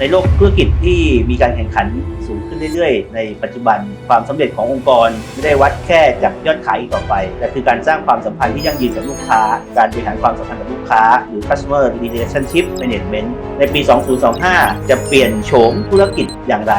ในโลกธุรกิจที่มีการแข่งขันสูงขึ้นเรื่อยๆ ในปัจจุบันความสำเร็จขององค์กรไม่ได้วัดแค่จากยอดขายอีกต่อไป แต่คือการสร้างความสัมพันธ์ที่ยั่งยืนกับลูกค้า การบริหารความสัมพันธ์กับลูกค้า หรือ customer relationship management ในปี 2025 จะเปลี่ยนโฉมธุรกิจอย่างไร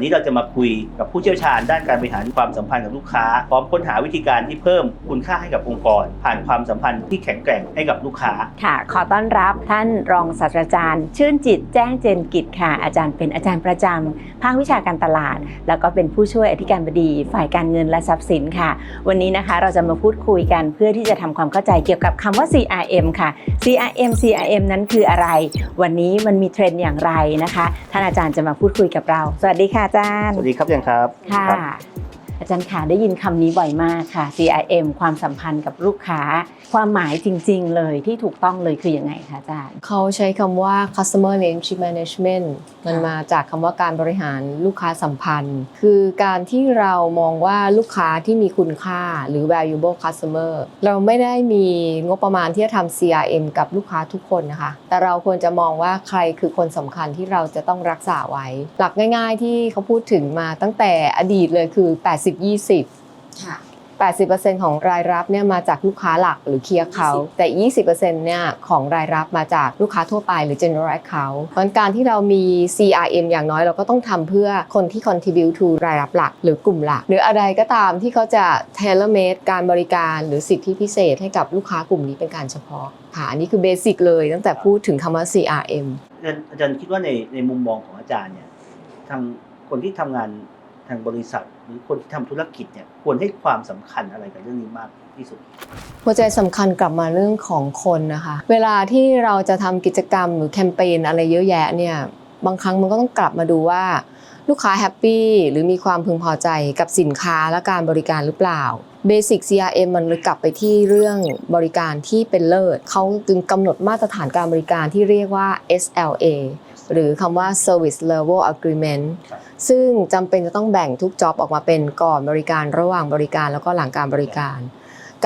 วันนี้เราจะมาคุยกับผู้เชี่ยวชาญด้านการบริหารความสัมพันธ์กับลูกค้า พร้อมค้นหาวิธีการที่เพิ่มคุณค่าให้กับองค์กร ผ่านความสัมพันธ์ที่แข็งแกร่งให้กับลูกค้า ค่ะ ขอต้อนรับท่านรองศาสตราจารย์ ชื่นจิตแจ้งเจนกิจค่ะ อาจารย์เป็นอาจารย์ประจำภาควิชาการตลาด แล้วก็เป็นผู้ช่วยอธิการบดี ฝ่ายการเงินและทรัพย์สินค่ะ วันนี้นะคะเราจะมาพูดคุยกันเพื่อที่จะทำความเข้าใจเกี่ยวกับคำว่า CRM ค่ะ CRM CRM นั้นคืออะไร วันนี้มันมีเทรนด์อย่างไรนะคะ ท่านอาจารย์จะมาพูดคุยกับเรา สวัสดีค่ะอาจารย์ สวัสดีครับยังครับ ค่ะรับ อาจารย์ค่ะได้ยินคำนี้บ่อยมากค่ะ CRM ความสัมพันธ์กับลูกค้า ความหมายจริง ๆ เลยที่ถูกต้องเลยคือยังไงคะอาจารย์ เขาใช้คำว่า customer relationship management มันมาจากคำว่าการบริหารลูกค้าสัมพันธ์ คือการที่เรามองว่าลูกค้าที่มีคุณค่าหรือ valuable customer เราไม่ได้มีงบประมาณที่จะทำ CRM กับลูกค้าทุกคนนะคะ แต่เราควรจะมองว่าใครคือคนสำคัญที่เราจะต้องรักษาไว้ หลักง่าย ๆ ที่เขาพูดถึงมาตั้งแต่อดีตเลยคือ 80 80-20 ค่ะ 80%ของรายรับเนี่ยมาจากลูกค้าหลักหรือ Key Account แต่ 20%เนี่ยของรายรับมาจากลูกค้าทั่วไปหรือ General Account เพราะฉะนั้นการที่เรามี CRM อย่างน้อยเราก็ต้องทำเพื่อคนที่ contribute to รายรับหลัก หรือกลุ่มหลัก หรืออะไรก็ตามที่เขาจะ tailor made การบริการหรือสิทธิพิเศษให้กับลูกค้ากลุ่มนี้เป็นการเฉพาะค่ะอันนี้คือเบสิกเลยตั้งแต่พูดถึงคำว่า CRM อาจารย์อาจารย์คิดว่าในในมุมมองของอาจารย์เนี่ยทางคนที่ทำงาน ทางบริษัท หรือคนที่ทำธุรกิจเนี่ยควรให้ความสำคัญอะไรกับเรื่องนี้มากที่สุด หัวใจสำคัญกลับมาเรื่องของคนนะคะ เวลาที่เราจะทำกิจกรรมหรือแคมเปญอะไรเยอะแยะเนี่ยบางครั้งมันก็ต้องกลับมาดูว่า ลูกค้าแฮปปี้หรือมีความพึงพอใจกับสินค้าและการบริการหรือเปล่า Basic CRM มันเลยกลับไปที่เรื่องบริการที่เป็นเลิศเขาจึงกำหนดมาตรฐานการบริการที่เรียกว่า SLA หรือคำว่า Service Level Agreement ครับซึ่งจำเป็นจะต้องแบ่งทุกจ็อบออกมาเป็นก่อนบริการระหว่างบริการแล้วก็หลังการบริการ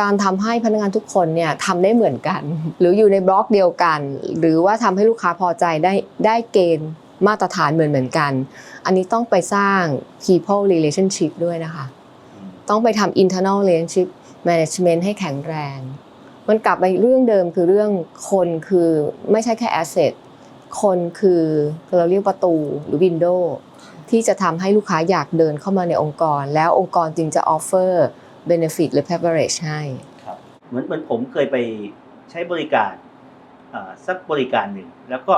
การทำให้พนักงานทุกคนเนี่ยทำได้เหมือนกัน หรืออยู่ในบล็อกเดียวกัน หรือว่าทำให้ลูกค้าพอใจได้ได้เกณฑ์มาตรฐานเหมือนเหมือนกัน อันนี้ต้องไปสร้าง people relationship ด้วยนะคะ ต้องไปทำ internal relationship management ให้แข็งแรง มันกลับไปเรื่องเดิมคือเรื่องคนคือไม่ใช่แค่ asset คนคือเราเรียกประตูหรือวินโดว์ที่จะทำให้ลูกค้าอยากเดินเข้ามาในองค์กร แล้วองค์กรจึงจะออฟเฟอร์เบเนฟิตหรือ privilege ให้ครับเหมือนเหมือนผมเคยไปใช้บริการอ่าสักบริการหนึ่ง แล้วก็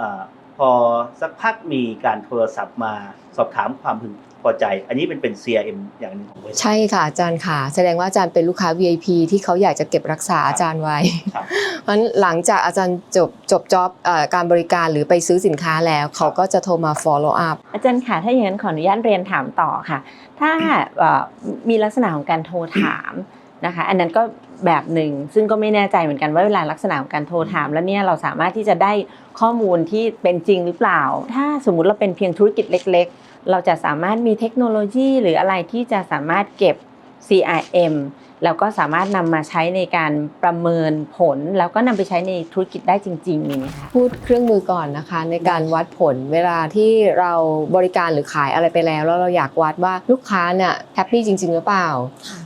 อาพอสักพักมีการโทรศัพท์มาสอบถามความพึง พอใจ อันนี้เป็นเป็น CRM อย่างหนึ่งของบริษัท ใช่ค่ะอาจารย์ค่ะ แสดงว่าอาจารย์เป็นลูกค้า VIP ที่เขาอยากจะเก็บรักษาอาจารย์ไว้ ครับ เพราะฉะนั้นหลังจากอาจารย์จบจบจ็อบการบริการหรือไปซื้อสินค้าแล้ว เขาก็จะโทรมา follow up อาจารย์ค่ะ ถ้าอย่างนั้นขออนุญาตเรียนถามต่อค่ะ ถ้าเอ่อมีลักษณะของการโทรถามนะคะ อันนั้นก็แบบหนึ่งซึ่งก็ไม่แน่ใจเหมือนกันว่าเวลาลักษณะของการโทรถาม แล้วเนี่ยเราสามารถที่จะได้ข้อมูลที่เป็นจริงหรือเปล่า ถ้าสมมุติเราเป็นเพียงธุรกิจเล็ก ๆ เราจะสามารถมีเทคโนโลยีหรืออะไรที่จะสามารถเก็บ CRM แล้วก็สามารถนำมาใช้ในการประเมินผล แล้วก็นำไปใช้ในธุรกิจได้จริงๆมีไหมคะพูดเครื่องมือก่อนนะคะ ในการวัดผลเวลาที่เราบริการหรือขายอะไรไปแล้ว แล้วเราอยากวัดว่าลูกค้าเนี่ยแฮปปี้จริง ๆ หรือเปล่า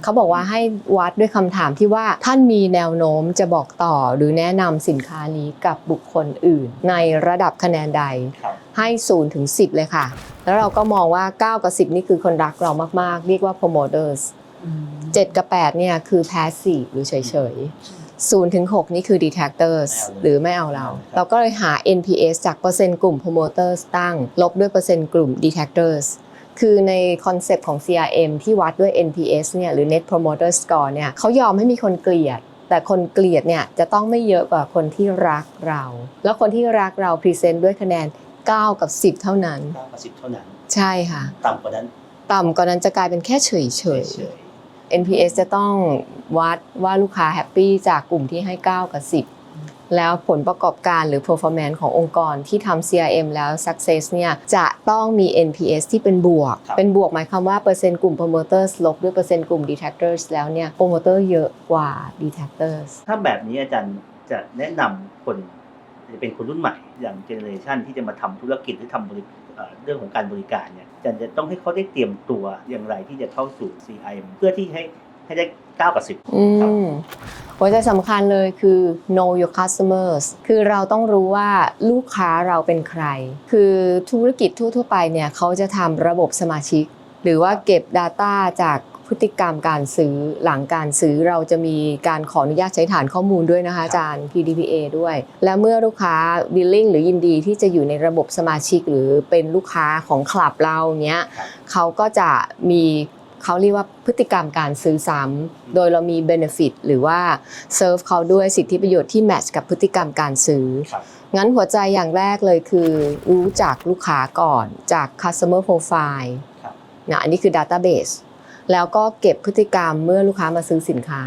เขาบอกว่าให้วัดด้วยคำถามที่ว่าท่านมีแนวโน้มจะบอกต่อหรือแนะนำสินค้านี้กับบุคคลอื่น ในระดับคะแนนใดครับให้0ถึง10 เลยค่ะ แล้วเราก็มองว่า 9 กับ 10 นี่คือคนรักเรามากๆ เรียกว่า promoters 7กับ8เนี่ยคือ passive หรือเฉยๆ0ถึง6นี่คือ detractors หรือไม่เอาเรา เราก็เลยหา NPS จากเปอร์เซ็นต์กลุ่ม promoters ตั้ง ลบด้วยเปอร์เซ็นต์กลุ่ม detractors คือในคอนเซปต์ของ CRM ที่วัดด้วย NPS เนี่ยหรือ Net Promoter Score เนี่ยเขายอมให้มีคนเกลียด แต่คนเกลียดเนี่ยจะต้องไม่เยอะกว่าคนที่รักเรา แล้วคนที่รักเราพรีเซนต์ด้วยคะแนน 9 กับ 10 เท่านั้นเก้ากับสิบเท่านั้น ใช่ค่ะ ต่ำกว่านั้น ต่ำกว่านั้นจะกลายเป็นแค่เฉยเฉยๆ NPS จะต้องวัดว่าลูกค้าแฮปปี้จากกลุ่มที่ให้ 9 กับ 10 แล้วผลประกอบการหรือ performance ขององค์กรที่ทำ CRM แล้ว success เนี่ยจะต้องมี NPS ที่เป็นบวกครับเป็นบวกหมายความว่าเปอร์เซ็นต์กลุ่ม promoters ลบด้วยเปอร์เซ็นต์กลุ่ม detractors แล้วเนี่ย promoter เยอะกว่า detractors ถ้าแบบนี้อาจารย์จะแนะนำคน จะเป็นคนรุ่นใหม่อย่างเจเนอเรชันที่จะมาทำธุรกิจหรือทำบริเรื่องของการบริการเนี่ยจารย์จะต้องให้เขาได้เตรียมตัวอย่างไรที่จะเข้าสู่ CIM เพื่อที่ให้ให้ได้ก้าวกับสิบอืมหัวใจสำคัญเลยคือ know your customers คือเราต้องรู้ว่าลูกค้าเราเป็นใคร คือธุรกิจทั่ว ๆ ไปเนี่ยเขาจะทำระบบสมาชิก หรือว่าเก็บ Data จากพฤติกรรมการซื้อหลังการซื้อเราจะมีการขออนุญาตใช้ฐานข้อมูลด้วยนะคะอาจารย์ PDPA ด้วย และเมื่อลูกค้า billing หรือยินดีที่จะอยู่ในระบบสมาชิก หรือเป็นลูกค้าของคลับเราเนี้ยครับเขาก็จะมีเขาเรียกว่าพฤติกรรมการซื้อซ้ำโดยเรามี benefit หรือว่า serve เขาด้วยสิทธิประโยชน์ที่ match กับพฤติกรรมการซื้อครับงั้นหัวใจอย่างแรกเลยคือ รู้จักลูกค้าก่อนจาก customer profile ครับ นะอันนี้คือ database แล้วก็เก็บพฤติกรรมเมื่อลูกค้ามาซื้อสินค้า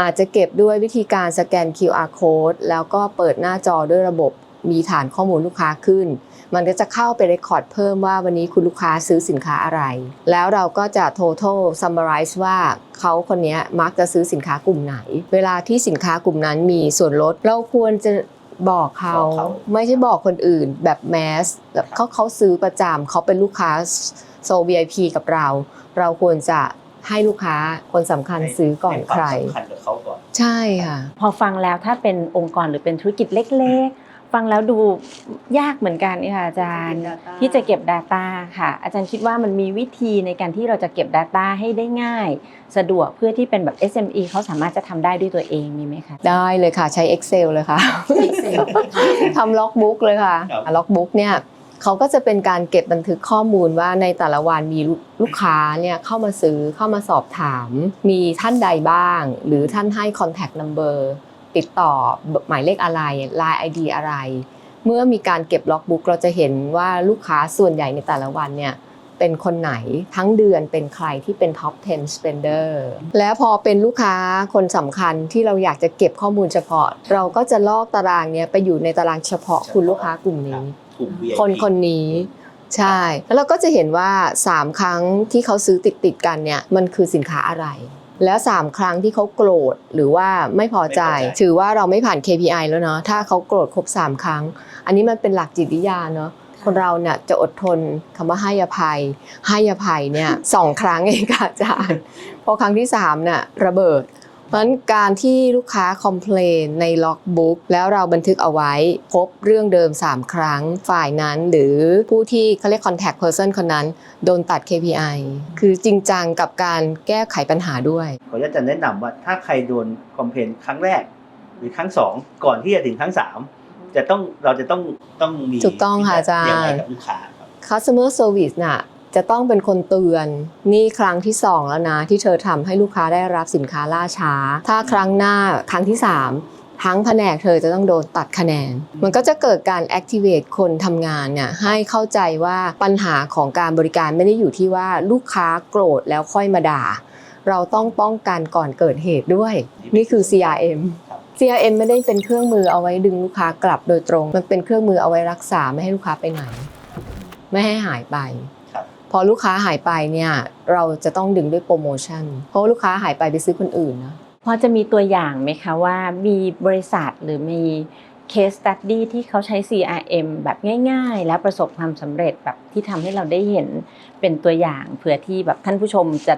อาจจะเก็บด้วยวิธีการสแกน QR code แล้วก็เปิดหน้าจอด้วยระบบมีฐานข้อมูลลูกค้าขึ้น มันก็จะเข้าไปเรคคอร์ดเพิ่มว่าวันนี้คุณลูกค้าซื้อสินค้าอะไร แล้วเราก็จะ total summarize ว่าเขาคนเนี้ยมักจะซื้อสินค้ากลุ่มไหน เวลาที่สินค้ากลุ่มนั้นมีส่วนลด เราควรจะบอกเขาบอกเขาไม่ใช่บอกคนอื่นแบบแมสแบบเขาเขาซื้อประจำเขาเป็นลูกค้า โซ VIP กับเรา เราควรจะให้ลูกค้าคนสำคัญซื้อก่อนใครห้วามสำคัญกับเขาก่อนใช่ค่ะ พอฟังแล้วถ้าเป็นองค์กรหรือเป็นธุรกิจเล็ก ๆ ฟังแล้วดูยากเหมือนกันนี่ค่ะอาจารย์ ที่จะเก็บ Data ค่ะ อาจารย์คิดว่ามันมีวิธีในการที่เราจะเก็บ Data ให้ได้ง่าย สะดวกเพื่อที่เป็นแบบ SME เขาสามารถจะทำได้ด้วยตัวเองมีไหมคะ ได้เลยค่ะใช้ Excel เลยค่ะทำล็อกบุ๊กเลยค่ะครับล็อกบุ๊กเนี่ย เขาก็จะเป็นการเก็บบันทึกข้อมูลว่าในแต่ละวันมีลูกค้าเนี่ยเข้ามาซื้อเข้ามาสอบถาม มีท่านใดบ้าง หรือท่านให้ contact number ติดต่อหมายเลขอะไร Line ID อะไร เมื่อมีการเก็บล็อกบุ๊กเราจะเห็นว่าลูกค้าส่วนใหญ่ในแต่ละวันเนี่ยเป็นคนไหนทั้งเดือนเป็นใครที่เป็น top 10 spender แล้วพอเป็นลูกค้าคนสำคัญที่เราอยากจะเก็บข้อมูลเฉพาะ เราก็จะลอกตารางเนี้ยไปอยู่ในตารางเฉพาะคุณลูกค้ากลุ่มนี้ กลุ่ม VIP คนคนนี้ ใช่ แล้วเราก็จะเห็นว่า 3 ครั้งที่เขาซื้อติดติดๆกันเนี่ยมันคือสินค้าอะไร แล้ว 3 ครั้งที่เขาโกรธหรือว่าไม่พอใจ ไม่พอใจ ถือว่าเราไม่ผ่าน KPI แล้วเนาะถ้าเขาโกรธครบ 3 ครั้ง อันนี้มันเป็นหลักจิตวิทยาเนาะคนเราเนี่ยจะอดทนคำว่าให้อภัย ให้อภัยเนี่ยสองครั้งเองค่ะอาจารย์ พอครั้งที่3เนี่ยระเบิด เพราะฉะนั้นการที่ลูกค้าคอมเพลนในล็อกบุ๊กแล้วเราบันทึกเอาไว้ พบเรื่องเดิม 3 ครั้งฝ่ายนั้น หรือผู้ที่เขาเรียก contact person คนนั้น โดนตัด KPI คือจริงจังกับการแก้ไขปัญหาด้วย ขออนุญาตจะแนะนำว่าถ้าใครโดนคอมเพลนครั้งแรก หรือครั้งสองก่อนที่จะถึงครั้งสามจะต้องเราจะต้องต้องมีถูกต้องค่ะอาจารย์ ยังไงกับลูกค้าครับ customer service น่ะ จะต้องเป็นคนเตือนนี่ครั้งที่ 2 แล้วนะที่เธอทำให้ลูกค้าได้รับสินค้าล่าช้า ถ้าครั้งหน้าครั้งที่ 3 ทั้งแผนกเธอจะต้องโดนตัดคะแนน มันก็จะเกิดการ activate คนทำงานเนี่ยให้เข้าใจว่าปัญหาของการบริการไม่ได้อยู่ที่ว่าลูกค้าโกรธแล้วค่อยมาด่า เราต้องป้องกันก่อนเกิดเหตุด้วย นี่คือ CRM CRM ไม่ได้เป็นเครื่องมือเอาไว้ดึงลูกค้ากลับโดยตรง มันเป็นเครื่องมือเอาไว้รักษาไม่ให้ลูกค้าไปไหน ไม่ให้หายไป อลูกค้าหายไปเนี่ยเราจะต้องดึงด้วยโปรโมชั่น เพราะว่าลูกค้าหายไปไปซื้อคนอื่นนะพอจะมีตัวอย่างไหมคะว่ามีบริษัทหรือมี case study ที่เขาใช้ CRM แบบง่าย ๆ แล้วประสบความสำเร็จแบบที่ทำให้เราได้เห็นเป็นตัวอย่างเผื่อที่แบบท่านผู้ชมจะ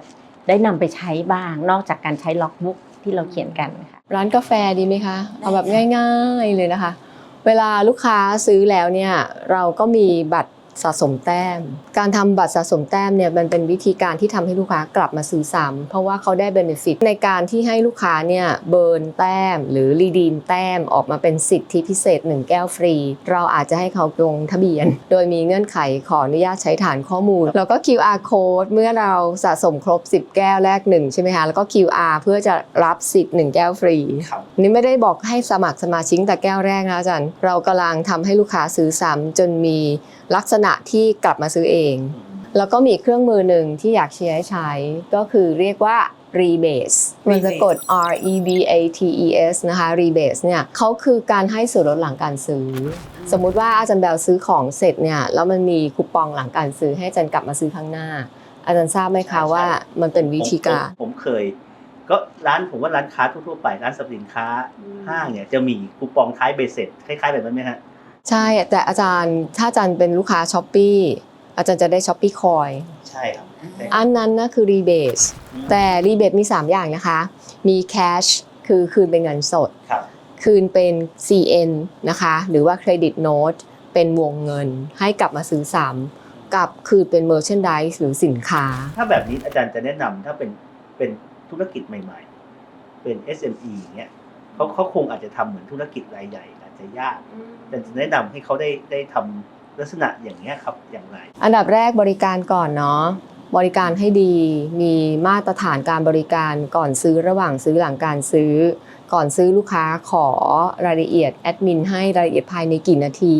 ได้นำไปใช้บ้าง นอกจากการใช้ล็อกบุ๊กที่เราเขียนกันค่ะร้านกาแฟดีไหมคะ เอาแบบง่ายๆเลยนะคะ เวลาลูกค้าซื้อแล้วเนี่ยเราก็มีบัตรสะสมแต้ม การทำบัตรสะสมแต้มเนี่ยมันเป็นวิธีการที่ทำให้ลูกค้ากลับมาซื้อซ้ำเพราะว่าเขาได้เบนฟิตในการที่ให้ลูกค้าเนี่ยเบิร์นแต้ม หรือรีดีมแต้มออกมาเป็นสิทธิพิเศษ 1 แก้วฟรี เราอาจจะให้เขาลงทะเบียน โดยมีเงื่อนไขขออนุญาตใช้ฐานข้อมูล แล้วก็ QR code เมื่อเราสะสมครบ 10 แก้วแรก 1 ใช่ไหมคะแล้วก็ QR เพื่อจะรับสิทธิ์ 1 แก้วฟรีครับนี่ไม่ได้บอกให้สมัครสมาชิกแต่แก้วแรกนะอาจารย์เรากำลังทำให้ลูกค้าซื้อซ้ำจนมีลักษณะที่กลับมาซื้อเองแล้วก็มีอีกเครื่องมือหนึ่งที่อยากเชียร์ให้ใช้ก็คือเรียกว่า rebase มันจะกด R E B A T E S นะคะ rebase เนี่ยเขาคือการให้ส่วนลดหลังการซื้อ สมมุติว่าอาจารย์แบลซื้อของเสร็จเนี่ยแล้วมันมีคูปองหลังการซื้อให้อาจารย์กลับมาซื้อข้างหน้า อาจารย์ทราบไหมคะว่ามันเป็นวิธีการ ผมผมผมเคย ก็ร้านผมว่าร้านค้าทั่วๆไปร้านสรรพสินค้าห้างเนี่ยจะมีคูปองท้ายเบสเสร็จคล้ายๆแบบนั้นไหมฮะใช่แต่อาจารย์ถ้าอาจารย์เป็นลูกค้าช้อปปี อาจารย์จะได้ช้อปปี้คอยใช่ครับ อันนั้นนะคือ rebase แต่รีเบทมี 3 อย่างนะคะ มี cash คือคืนเป็นเงินสดครับคืนเป็น CN นะคะ หรือว่า credit note เป็นวงเงินให้กลับมาซื้อซ้ำกับคืนเป็น merchandise หรือสินค้า ถ้าแบบนี้อาจารย์จะแนะนำถ้าเป็นเป็นธุรกิจใหม่ ๆ เป็น SME อย่างเงี้ยเขาเขาคงอาจจะทำเหมือนธุรกิจรายใหญ่อาจจะยากอาจารย์จะแนะนำให้เขาได้ได้ทำ ลักษณะอย่างเงี้ยครับอย่างไร อันดับแรกบริการก่อนเนาะบริการให้ดี มีมาตรฐานการบริการก่อนซื้อระหว่างซื้อหลังการซื้อ ก่อนซื้อลูกค้าขอรายละเอียดแอดมินให้รายละเอียดภายในกี่นาที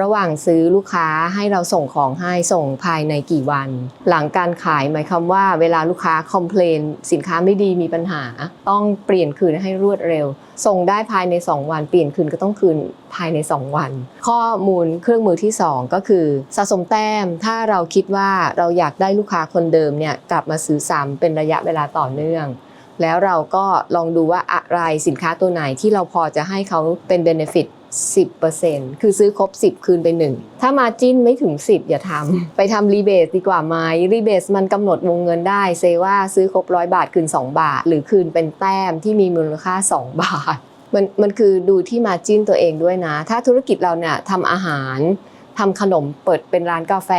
ระหว่างซื้อลูกค้าให้เราส่งของให้ส่งภายในกี่วัน หลังการขายหมายความว่าเวลาลูกค้าคอมเพลนสินค้าไม่ดีมีปัญหา ต้องเปลี่ยนคืนให้รวดเร็ว ส่งได้ภายใน 2 วัน เปลี่ยนคืนก็ต้องคืนภายใน 2 วัน ข้อมูลเครื่องมือที่ 2 ก็คือสะสมแต้มถ้าเราคิดว่าเราอยากได้ลูกค้าคนเดิมเนี่ยกลับมาซื้อซ้ำเป็นระยะเวลาต่อเนื่อง แล้วเราก็ลองดูว่าอะไรสินค้าตัวไหนที่เราพอจะให้เขาเป็น benefit 10%คือซื้อครบ 10 คืนไป 1 ถ้ามาจิ้นไม่ถึง 10 อย่าทำ ไปทำรีเบทดีกว่าไหมรีเบทมันกำหนดวงเงินได้ เซว่าซื้อครบร้อยบาท คืน 2 บาท หรือคืนเป็นแต้มที่มีมูลค่า 2 บาท มันมันคือดูที่มาจิ้นตัวเองด้วยนะ ถ้าธุรกิจเราเนี่ยทำอาหารทำขนมเปิดเป็นร้านกาแฟ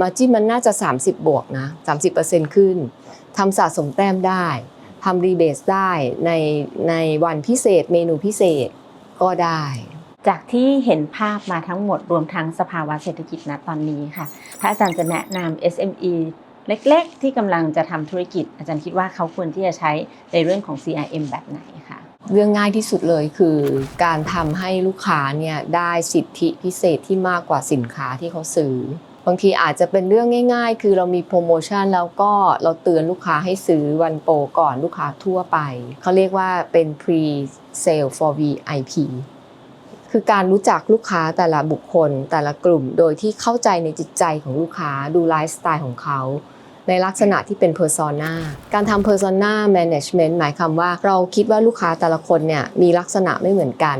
มาจิ้นมันน่าจะ 30 บวกนะ 30%ขึ้นทำสะสมแต้มได้ำรีเบทได้ในในวันพิเศษเมนูพิเศษก็ได้ จากที่เห็นภาพมาทั้งหมดรวมทั้งสภาวะเศรษฐกิจณตอนนี้ค่ะ ถ้าอาจารย์จะแนะนำ SME เล็กๆ ที่กำลังจะทำธุรกิจ อาจารย์คิดว่าเขาควรที่จะใช้ในเรื่องของ CRM แบบไหนคะเรื่องง่ายที่สุดเลยคือการทำให้ลูกค้าเนี่ยได้สิทธิพิเศษที่มากกว่าสินค้าที่เขาซื้อ บางทีอาจจะเป็นเรื่องง่าย ๆ คือเรามีโปรโมชั่นแล้วก็เราเตือนลูกค้าให้ซื้อวันโปรก่อนลูกค้าทั่วไป เขาเรียกว่าเป็น pre sale for VIP คือการรู้จักลูกค้าแต่ละบุคคล แต่ละกลุ่มโดยที่เข้าใจในจิตใจของลูกค้าดูไลฟ์สไตล์ของเขาในลักษณะที่เป็น persona การทำ persona management หมายความว่าเราคิดว่าลูกค้าแต่ละคนเนี่ยมีลักษณะไม่เหมือนกัน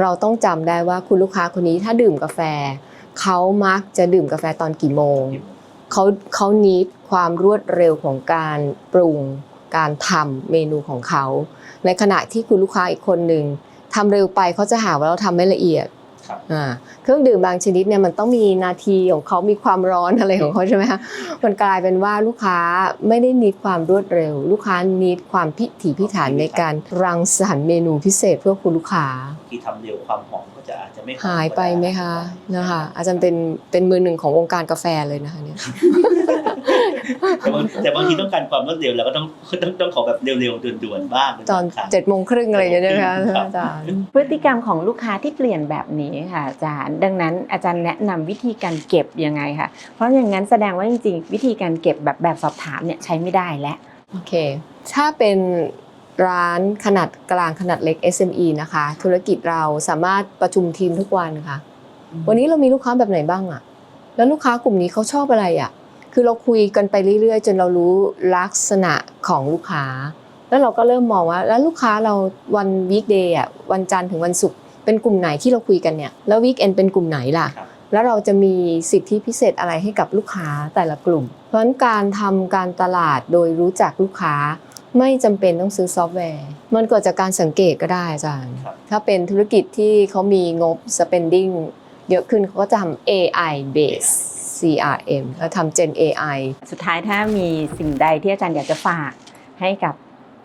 เราต้องจำได้ว่าคุณลูกค้าคนนี้ถ้าดื่มกาแฟ เขามักจะดื่มกาแฟตอนกี่โมงเขาเขานิดความรวดเร็วของการปรุง การทำเมนูของเขา ในขณะที่คุณลูกค้าอีกคนหนึ่งทำเร็วไปเขาจะหาว่าเราทำไม่ละเอียดครับ อ่าเครื่องดื่มบางชนิดเนี่ยมันต้องมีนาทีของเขามีความร้อนอะไรของเขาใช่ไหมคะมันกลายเป็นว่าลูกค้าไม่ได้นิดความรวดเร็ว ลูกค้านิดความพิถีพิถันในการรังสรรค์เมนูพิเศษเพื่อคุณลูกค้าที่ทำเร็วความหอมก็จะอาจจะไม่อมหายไปไหมคะนะคะอาจารย์เป็นเป็นมือหนึ่งของวงการกาแฟเลยนะคะเนี่ย แต่บางแต่บางทีต้องการความรวดเร็วเราก็ต้องต้องต้องขอแบบเร็วๆด่วนๆบ้างเป็ตอนบางครั้งเจ็ดโมงครึ่งอะไรอย่างเงี้ยนะคะครับอาจารย์พฤติกรรมของลูกค้าที่เปลี่ยนแบบนี้ค่ะอาจารย์ ดังนั้นอาจารย์แนะนำวิธีการเก็บยังไงคะเพราะอย่างนั้นแสดงว่าจริงๆ วิธีการเก็บแบบแบบสอบถามเนี่ยใช้ไม่ได้แล้วโอเค ถ้าเป็นร้านขนาดกลางขนาดเล็ก SME นะคะ ธุรกิจเราสามารถประชุมทีมทุกวันค่ะ วันนี้เรามีลูกค้าแบบไหนบ้างอะแล้วลูกค้ากลุ่มนี้เขาชอบอะไรอะ คือเราคุยกันไปเรื่อยๆ จนเรารู้ลักษณะของลูกค้า แล้วเราก็เริ่มมองว่า แล้วลูกค้าเราวันวีคเดย์อะวันจันทร์ถึงวันศุกร์เป็นกลุ่มไหนที่เราคุยกันเนี่ยแล้ววีคเอนเป็นกลุ่มไหนล่ะครับแล้วเราจะมีสิทธิพิเศษอะไรให้กับลูกค้าแต่ละกลุ่ม เพราะฉะนั้นการทำการตลาดโดยรู้จักลูกค้าไม่จำเป็นต้องซื้อซอฟต์แวร์ มันเกิดจากการสังเกตก็ได้อาจารย์ครับถ้าเป็นธุรกิจที่เขามีงบ spending เยอะขึ้นเขาก็จะทำ AI based CRM แล้วทำ Gen AI สุดท้ายถ้ามีสิ่งใดที่อาจารย์อยากจะฝากให้กับ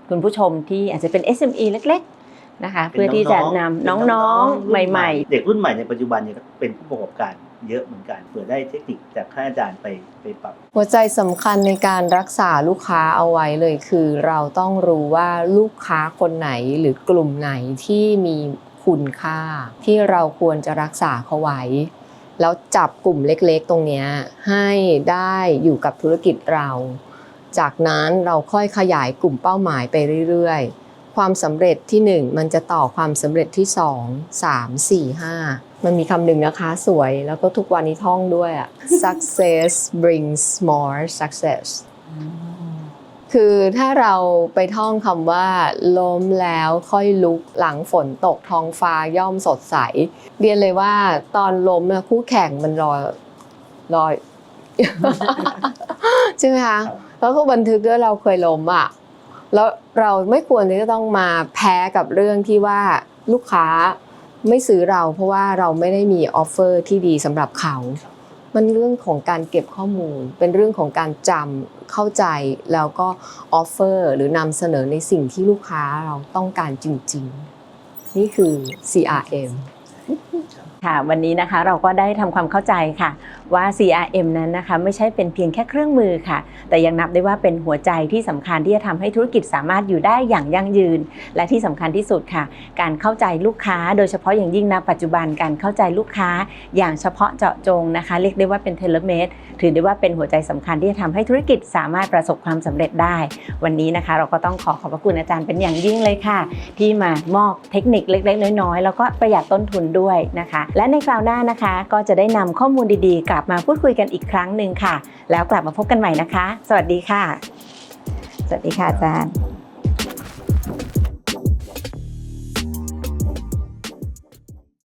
คุณผู้ชมที่อาจจะเป็น SME เล็กๆนะคะเพื่อที่จะนำเป็น้องๆรุ่ใหม่เด็กรุ่นใหม่ในปัจจุบันเนี่ยก็เป็นผู้ประกอบการเยอะเหมือนกันเผื่อได้เทคนิคจากท่านอาจารย์ไปไปปรับ หัวใจสำคัญในการรักษาลูกค้าเอาไว้เลยคือเราต้องรู้ว่าลูกค้าคนไหนหรือกลุ่มไหนที่มีคุณค่า ที่เราควรจะรักษาเขาไว้ แล้วจับกลุ่มเล็กๆ ตรงนี้ให้ได้อยู่กับธุรกิจเรา จากนั้นเราค่อยขยายกลุ่มเป้าหมายไปเรื่อยๆ ความสำเร็จที่ 1 มันจะต่อความสำเร็จที่ 2 3 4 5 มันมีคำหนึ่งนะคะสวยแล้วก็ทุกวันนี้ท่องด้วยอะ success brings more success คือถ้าเราไปท่องคำว่าล้มแล้วค่อยลุกหลังฝนตกท้องฟ้าย่อมสดใส เรียนเลยว่าตอนล้มนี่ยคู่แข่งมันรอรอใช่ไหมคะแล้วก็บันทึกด้วยเราเคยล้มอะแล้วเราไม่ควรที่จะต้องมาแพ้กับเรื่องที่ว่าลูกค้าไม่ซื้อเราเพราะว่าเราไม่ได้มีออฟเฟอร์ที่ดีสำหรับเขา มันเรื่องของการเก็บข้อมูล เป็นเรื่องของการจำเข้าใจแล้วก็ออฟเฟอร์หรือนำเสนอในสิ่งที่ลูกค้าเราต้องการจริง ๆ นี่คือ CRM ค่ะวันนี้นะคะเราก็ได้ทำความเข้าใจค่ะว่า CRM นั้นนะคะไม่ใช่เป็นเพียงแค่เครื่องมือค่ะ แต่ยังนับได้ว่าเป็นหัวใจที่สำคัญที่จะทำให้ธุรกิจสามารถอยู่ได้อย่างยั่งยืน และที่สำคัญที่สุดค่ะ การเข้าใจลูกค้า โดยเฉพาะอย่างยิ่งณปัจจุบันการเข้าใจลูกค้า อย่างเฉพาะเจาะจงนะคะ เรียกได้ว่าเป็นเทเลเมดถือได้ว่าเป็นหัวใจสำคัญที่จะทำให้ธุรกิจสามารถประสบความสำเร็จได้ วันนี้นะคะ เราก็ต้องขอขอบพระคุณอาจารย์เป็นอย่างยิ่งเลยค่ะ ที่มามอบเทคนิคเล็กๆน้อยๆแล้วก็ประหยัดต้นทุนด้วยนะคะและในคราวหน้านะคะ ก็จะได้นำข้อมูลดีๆ กลับมาพูดคุยกันอีกครั้งหนึ่งค่ะ แล้วกลับมาพบกันใหม่นะคะ สวัสดีค่ะ สวัสดีค่ะอาจารย์